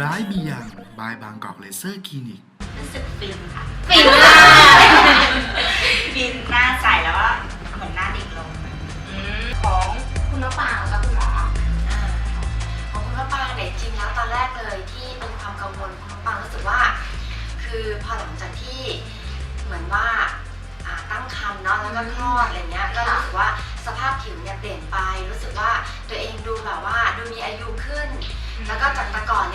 บายบางกอกเลเซอร์คลินิก รู้สึกฟินค่ะ ฟินฟินหน้าใสแล้วก็เหมือนหน้าเด็กลงอืมของคุณมะปรางกับคุณหมออ่าของคุณมะปรางเนี่ยจริงแล้วตอนแรกเลยที่เป็นความกังวลคุณมะปรางรู้สึกว่า คือพอหลังจากที่เหมือนว่าอ่าตั้งครรภ์เนาะแล้วก็คลอดอะไรเงี้ยก็รู้สึกว่าสภาพผิวเนี่ยเปลี่ยนไป รู้สึกว่าตัวเองดูแบบว่าดูมีอายุขึ้น แล้วก็จากแต่ก่อ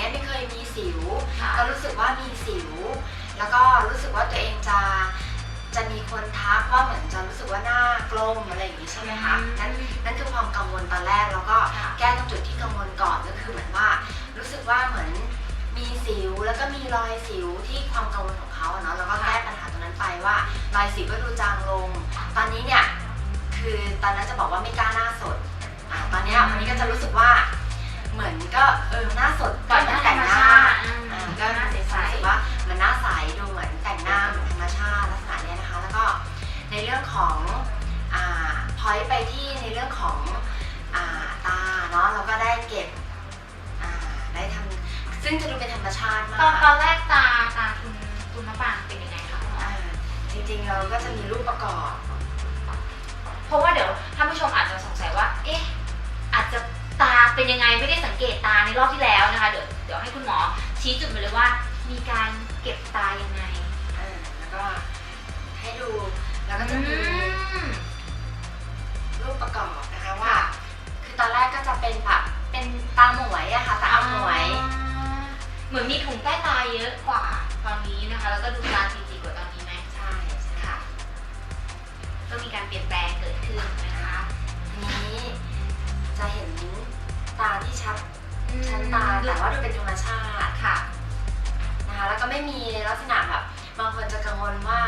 นเนี่ยไม่เคยมีสิวค่ะก็รู้สึกว่ามีสิว แล้วก็รู้สึกว่าตัวเองจะจะมีคนทักว่าเหมือนจะรู้สึกว่าหน้ากลมอะไรอย่างนี้ใช่ไหมคะอืมนั่นนั่นคือความกังวลตอนแรกแล้วก็ค่ะแก้ตรงจุดที่กังวลก่อนก็คือเหมือนว่า รู้สึกว่าเหมือนมีสิวแล้วก็มีรอยสิวที่ความกังวลของเขาอะเนาะแล้วก็แก้ปัญหาตรงนั้นไปว่ารอยสิวก็ดูจางลง ตอนนี้เนี่ยคือตอนนั้นจะบอกว่าไม่กล้าหน้าสดอ่าตอนเนี้ยวันนี้ก็จะรู้สึกว่าเหมือนก็เออหน้าสดก่ ชาติมาตอนตกอนแรกตาตาคุณคุณมะปรางเป็นยังไงคะคุณหมออ่าจริงๆเราก็จะมีรูปประกอบ เพราะว่าเดี๋ยวท่านผู้ชมอาจจะสงสัยว่า เอ๊ะอาจจะตาเป็นยังไงไม่ได้สังเกตตาในรอบที่แล้วนะคะ เดี๋ยวเดี๋ยวให้คุณหมอชี้จุดมาเลยว่า มีการเก็บตายังไง อ่าแล้วก็ให้ดูแล้วก็จะมีอื เยอะกว่าตอนนี้นะคะ แล้วก็ดูตาจริงๆกว่าตอนนี้ไหมใช่ใช่ค่ะ ก็มีการเปลี่ยนแปลงเกิดขึ้นนะคะทีนี้จะเห็นตาที่ชัดชั้นตาแต่ว่าดูเป็นธรรมชาติค่ะนะคะแล้วก็ไม่มีลักษณะแบบบางคนจะกังวลว่า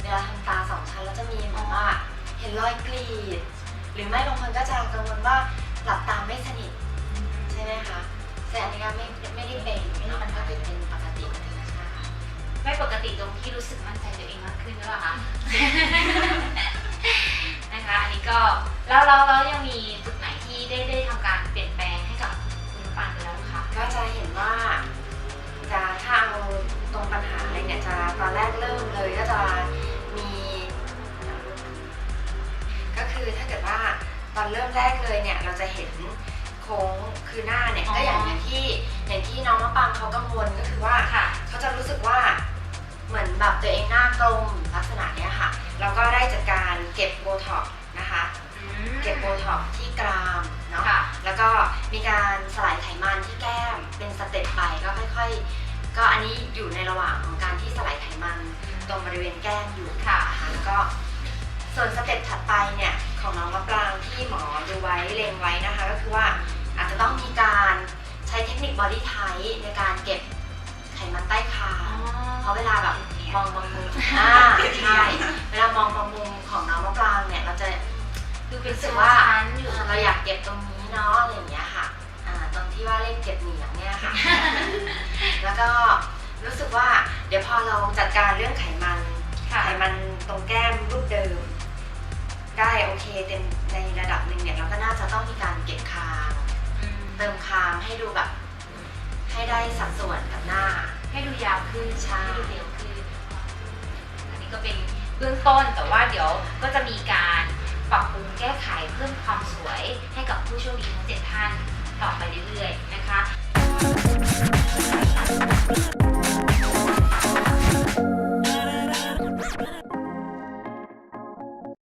เวลาทำตาสองชั้นแล้วจะมีเหมือนว่าเห็นรอยกรีด หรือไม่บางคนก็จะกังวลว่าหลับตาไม่สนิท ปกติตรงที่รู้สึกมั่นใจตัวเองมากขึ้นหรือเปล่าคะนะคะอันนี้ก็แล้วแล้วแล้วยังมีจุดไหนที่ได้ได้ทำการเปลี่ยนแปลงให้กับคุณปานไปแล้วคะก็จะเห็นว่าจะถ้าเอาตรงปัญหาอะไรเนี่ยจะตอนแรกเริ่มเลยก็จะมี ก็คือถ้าเกิดว่าตอนเริ่มแรกเลยเนี่ยเราจะเห็นโค้งคือหน้าเนี่ยก็อย่างอย่างที่อย่างที่น้องมะปรางเขากังวลก็คือว่า ค่ะ เขาจะรู้สึกว่าเหมือนแบบตัวเองหน้ากลมลักษณะเนี้ยค่ะเราก็ได้จัดการเก็บโบท็อกซ์นะคะ เก็บโบท็อกซ์ที่กรามเนาะ ค่ะ แล้วก็มีการสลายไขมันที่แก้มเป็นสเต็ปไปก็ค่อยๆ ก็อันนี้อยู่ในระหว่างของการที่สลายไขมันตรงบริเวณแก้มอยู่ ค่ะ นะคะแล้วก็ส่วนสเต็ปถัดไปเนี่ยของน้องมะปรางที่หมอดูไว้เล็งไว้นะคะก็คือว่าอาจจะต้องมีการใช้เทคนิคบอดี้ไทในการเก็บไขมันใต้คางเพราะเวลาแบบ มองบางมุมอ่าใช่เวลามองบางมุมของน้องมะปรางเนี่ยเราจะคือเป็นรู้สึกว่าชั้นๆอยู่เราอยากเก็บตรงนี้เนาะอะไรอย่างเงี้ยค่ะอ่าตรงที่ว่าเล่นเก็บเหนียงเนี่ยค่ะ แล้วก็รู้สึกว่าเดี๋ยวพอเราจัดการเรื่องไขมันค่ะไขมันตรงแก้มรูปเดิม ได้โอเคเต็มในระดับหนึ่งเนี่ยเราก็น่าจะต้องมีการเก็บคางอืมเติมคางให้ดูแบบ ให้ได้สัดส่วนกับหน้า ให้ดูยาวขึ้นใช่ให้ดูเร็วขึ้นอันนี้ ก็เป็นเบื้องต้นแต่ว่าเดี๋ยวก็จะมีการปรับปรุงแก้ไขเพิ่มความสวยให้กับผู้โชคดีทั้งเจ็ดท่านต่อไปเรื่อยๆนะคะ